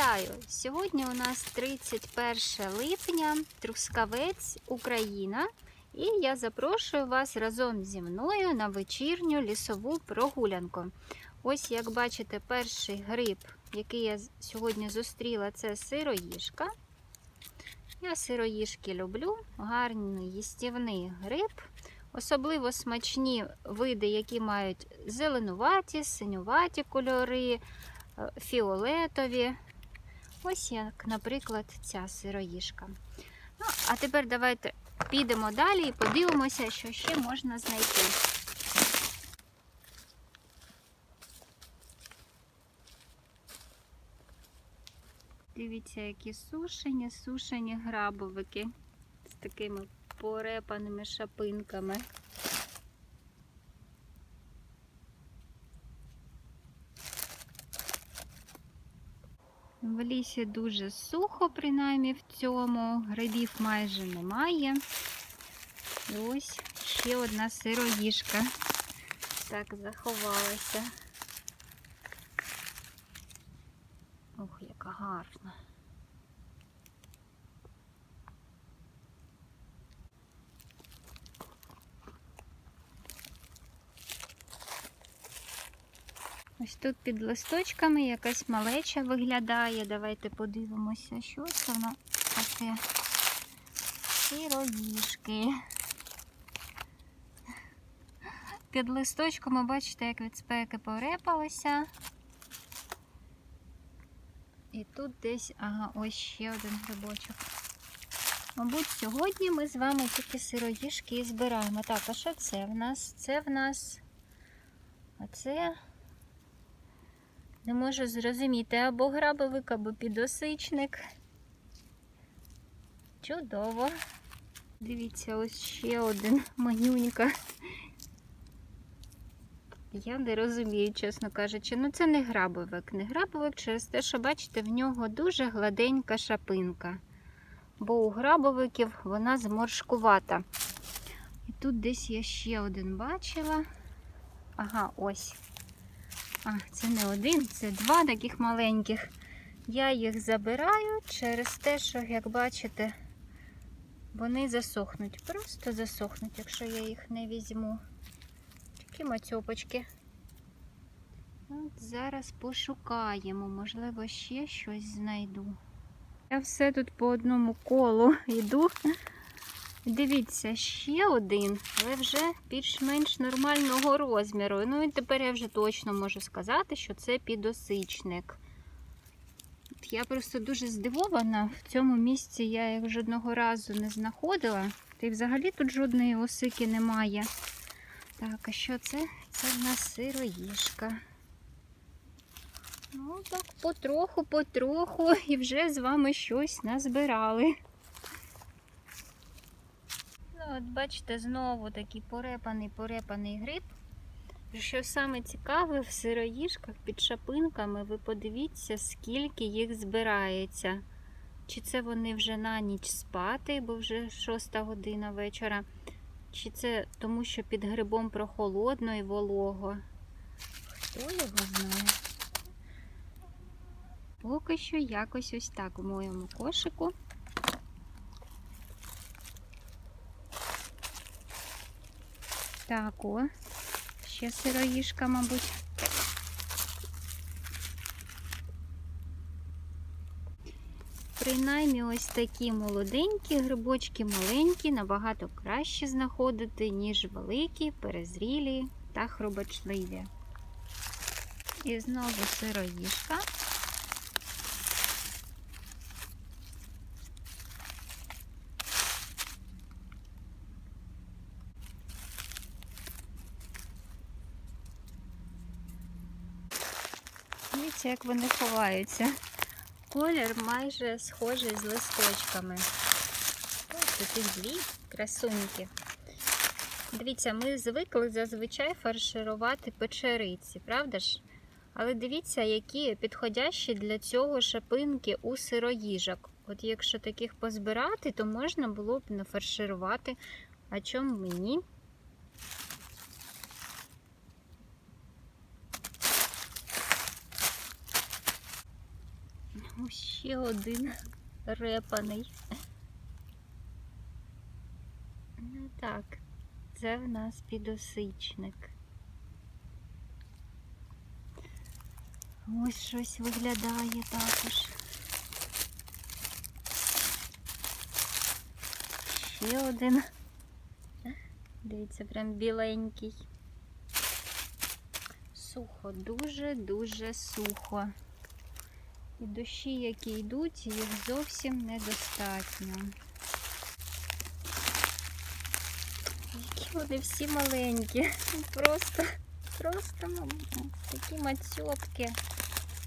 Вітаю! Сьогодні у нас 31 липня, Трускавець, Україна. І я запрошую вас разом зі мною на вечірню лісову прогулянку. Ось, як бачите, перший гриб, який я сьогодні зустріла, це сироїжка. Я сироїжки люблю, гарний їстівний гриб. Особливо смачні види, які мають зеленуваті, синюваті кольори, е, фіолетові. Ось як, наприклад, ця сироїжка. Ну, а тепер давайте підемо далі і подивимося, що ще можна знайти. Дивіться, які сушені, сушені грабовики з такими порепаними шапинками. В лісі дуже сухо, принаймні в цьому. Грибів майже немає. І ось ще одна сироїжка. Так заховалася. Ох, яка гарна. Ось тут під листочками якась малеча виглядає. Давайте подивимося, що це воно таке. Сироїжки. Під листочком бачите, як від спеки порепалися. І тут десь, ага, ось ще один грибочок. Мабуть, сьогодні ми з вами тільки сироїжки збираємо. Так, а що це в нас? Це в нас. А це не можу зрозуміти, або грабовик, або підосичник. Чудово. Дивіться, ось ще один манюнька. Я не розумію, чесно кажучи. Ну це не грабовик. Не грабовик через те, що, бачите, в нього дуже гладенька шапинка. Бо у грабовиків вона зморшкувата. І тут десь я ще один бачила. Ага, ось. А, це не один, це два таких маленьких. Я їх забираю через те, що, як бачите, вони засохнуть. Просто засохнуть, якщо я їх не візьму. Такі мацьопочки. От зараз пошукаємо, можливо, ще щось знайду. Я все тут по одному колу йду. Дивіться, ще один, але вже більш-менш нормального розміру. Ну і тепер я вже точно можу сказати, що це підосичник. Я просто дуже здивована. В цьому місці я їх жодного разу не знаходила. Та й взагалі тут жодної осики немає. Так, а що це? Це в нас сироїжка. Ну так, потроху, потроху, і вже з вами щось назбирали. От бачите, знову такий порепаний, порепаний гриб. Що саме цікаве, в сироїжках під шапинками ви подивіться, скільки їх збирається. Чи це вони вже на ніч спати, бо вже шоста година вечора. Чи це тому, що під грибом прохолодно і волого? Хто його знає? Поки що якось ось так у моєму кошику. Так, о, ще сироїжка, мабуть. Принаймні ось такі молоденькі грибочки, маленькі, набагато краще знаходити, ніж великі, перезрілі та хробочливі. І знову сироїжка. Дивіться, як вони ховаються. Колір майже схожий з листочками. Ось такі дві красуньки. Дивіться, ми звикли зазвичай фарширувати печериці, правда ж? Але дивіться, які підходящі для цього шапинки у сироїжок. От якщо таких позбирати, то можна було б нафарширувати. А чому мені? Ще один репаний. Ну так, це в нас підосичник. Ось щось виглядає також. Ще один. Дивіться, прям біленький. Сухо, дуже-дуже сухо. І дощі, які йдуть, їх зовсім недостатньо. Які вони всі маленькі. Просто, просто такі мацьопки.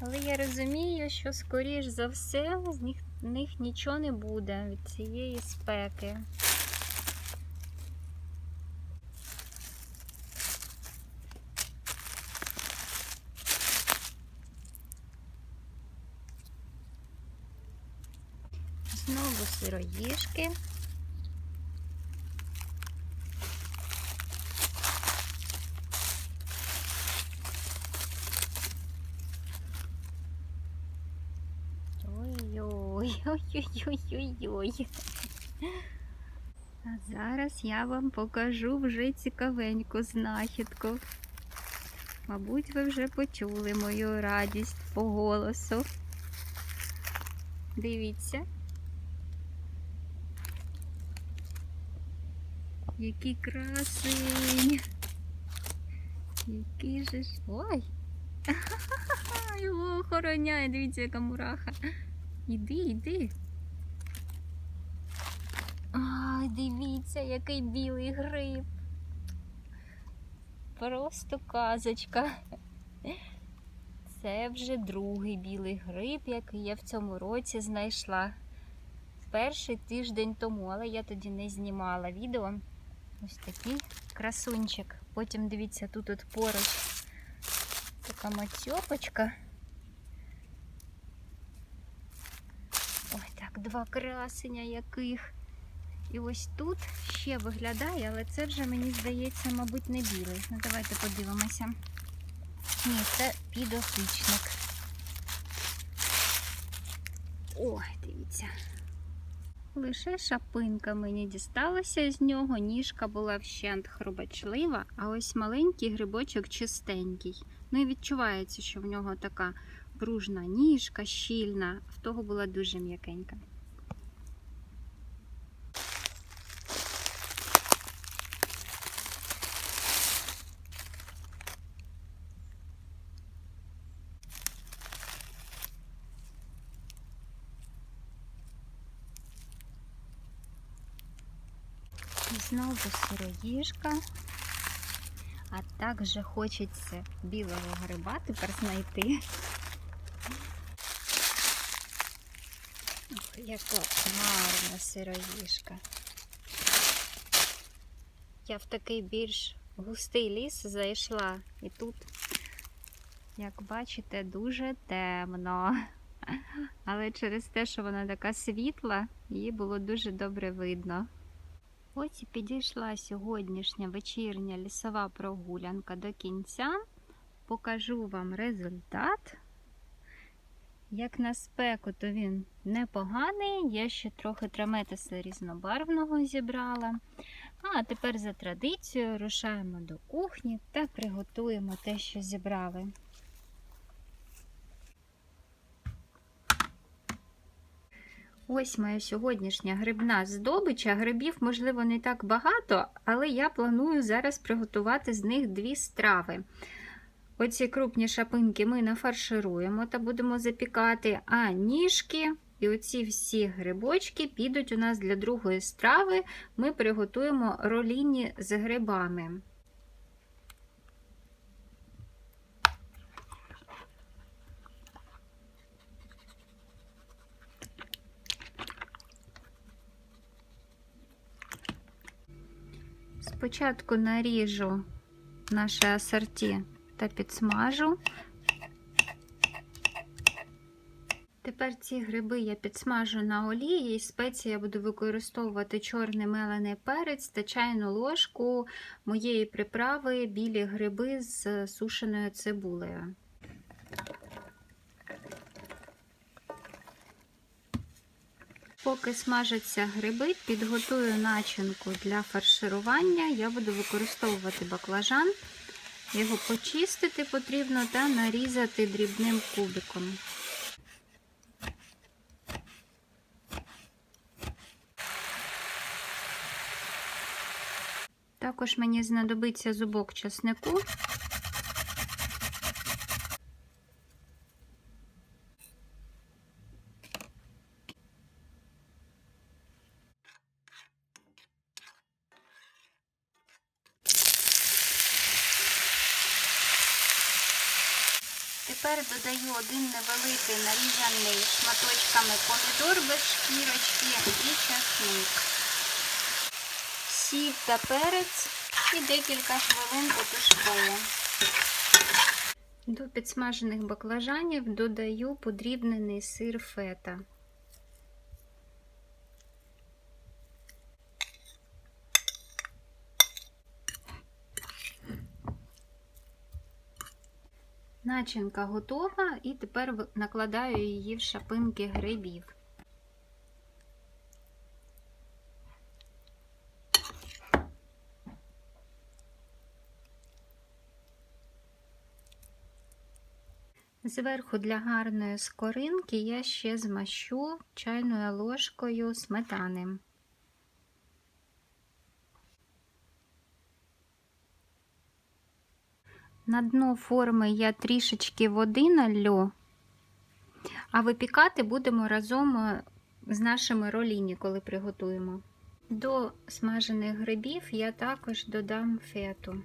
Але я розумію, що скоріш за все з них, них нічого не буде від цієї спеки. Знову сироїшки. Ой-ой-ой-ой-ой-ой. А зараз я вам покажу вже цікавеньку знахідку. Мабуть, ви вже почули мою радість по голосу. Дивіться. Який красень. Який же ж. Ой! Його охороняє, дивіться, яка мураха. Іди, іди. Ай, дивіться, який білий гриб. Просто казочка. Це вже другий білий гриб, який я в цьому році знайшла. Перший тиждень тому, але я тоді не знімала відео. Ось такий красунчик. Потім дивіться, тут от поруч така мацьопочка. Ой, так, два красення яких. І ось тут ще виглядає, але це вже, мені здається, мабуть, не білий. Ну, давайте подивимося. Ні, це підосичник. Ой, дивіться. Лише шапинка мені дісталася з нього, ніжка була вщент хрубачлива, а ось маленький грибочок чистенький. Ну і відчувається, що в нього така пружна ніжка, щільна, в того була дуже м'якенька. Знову сироїжка. А також хочеться білого гриба тепер знайти. Яка гарна сироїжка. Я в такий більш густий ліс зайшла, і тут, як бачите, дуже темно. Але через те, що вона така світла, її було дуже добре видно. Ось і підійшла сьогоднішня вечірня лісова прогулянка до кінця. Покажу вам результат. Як на спеку, то він непоганий. Я ще трохи траметиса різнобарвного зібрала. А тепер за традицією рушаємо до кухні та приготуємо те, що зібрали. Ось моя сьогоднішня грибна здобича. Грибів, можливо, не так багато, але я планую зараз приготувати з них дві страви. Оці крупні шапинки ми нафаршируємо та будемо запікати, а ніжки і оці всі грибочки підуть у нас для другої страви. Ми приготуємо роліні з грибами. Спочатку наріжу наше асорті та підсмажу. Тепер ці гриби я підсмажу на олії, і спеції я буду використовувати чорний мелений перець та чайну ложку моєї приправи білі гриби з сушеною цибулею. Поки смажаться гриби, підготую начинку для фарширування. Я буду використовувати баклажан. Його почистити потрібно та нарізати дрібним кубиком. Також мені знадобиться зубок часнику. Тепер додаю один невеликий нарізаний шматочками помідор без шкірочки і часник сіль та перець і декілька хвилин потушкую. До підсмажених баклажанів додаю подрібнений сир фета. Начинка готова і тепер накладаю її в шапинки грибів. Зверху для гарної скоринки я ще змащу чайною ложкою сметани. На дно форми я трішечки води налью, а випікати будемо разом е, з нашими роліні, коли приготуємо. До смажених грибів я також додам фету.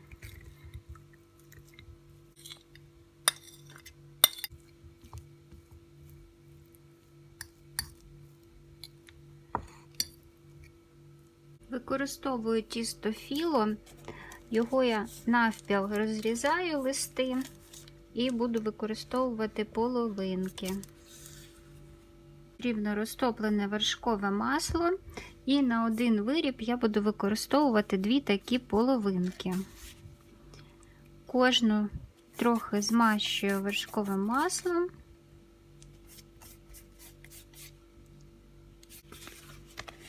Використовую тісто філо, його я навпіл розрізаю листи і буду використовувати половинки. Потрібно розтоплене вершкове масло, і на один виріб я буду використовувати дві такі половинки. Кожну трохи змащую вершковим маслом.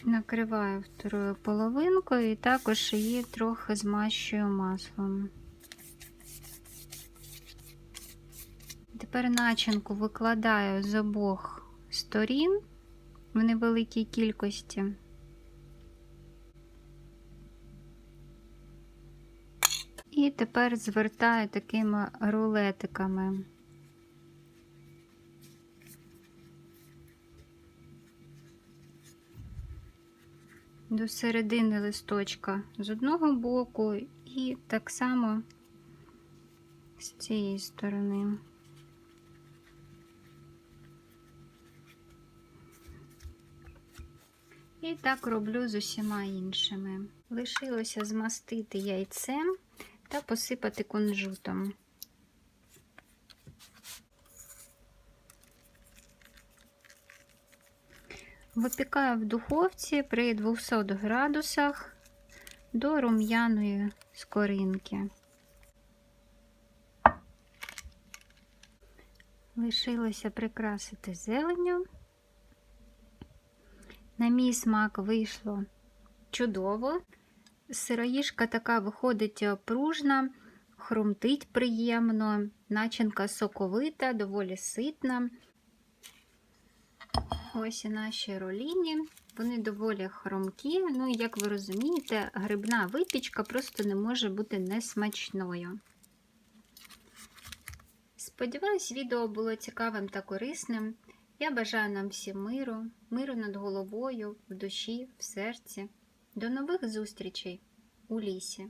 Накриваю второю половинкою і також її трохи змащую маслом. Тепер начинку викладаю з обох сторін в невеликій кількості. І тепер звертаю такими рулетиками. До середини листочка з одного боку і так само з цієї сторони. І так роблю з усіма іншими. Лишилося змастити яйцем та посипати кунжутом. Випікаю в духовці при 200 градусах до рум'яної скоринки. Лишилося прикрасити зеленню. На мій смак вийшло чудово. Сироїжка така виходить пружна, хрумтить приємно, начинка соковита, доволі ситна. Ось і наші роліні. Вони доволі хромкі. Ну, як ви розумієте, грибна випічка просто не може бути несмачною. Сподіваюсь, відео було цікавим та корисним. Я бажаю нам всім миру, миру над головою, в душі, в серці. До нових зустрічей у лісі!